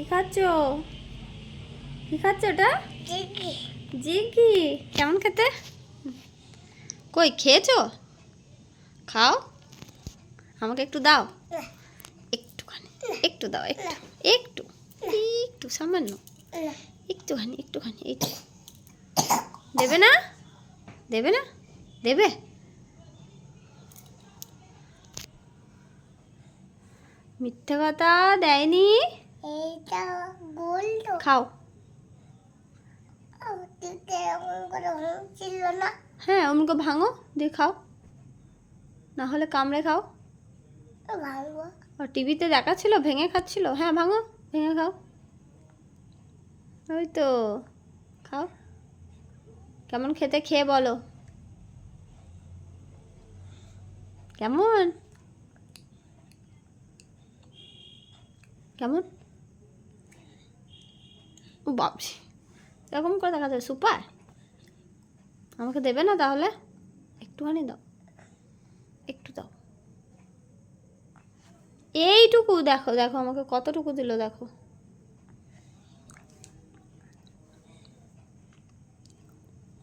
কি খাচ্ছ? কি খাচ্ছ ওটা? জিগি। কেমন খেতে? কই খেয়েছো? খাও। আমাকে একটু দাও। একটুখানি একটু দাও একটু একটু একটু সামান্য। একটুখানি একটুখানি এইটু দেবে না? দেবে না? দেবে? মিথ্যে কথা দেয়নি? খাও। হ্যাঁ অমুকে ভাঙো দিয়ে খাও। না হলে কামড়ে খাও। আর টিভিতে দেখাচ্ছিল ভেঙে খাচ্ছিল। হ্যাঁ ভাঙো ভেঙে খাও। ওই তো খাও। কেমন খেতে খেয়ে বলো। কেমন? কেমন? ও এরকম করে দেখা যায়, সুপার। আমাকে দেবে না তাহলে? একটুখানি দাও। একটু দাও। এইটুকু দেখো দেখো, আমাকে কতটুকু দিল দেখো।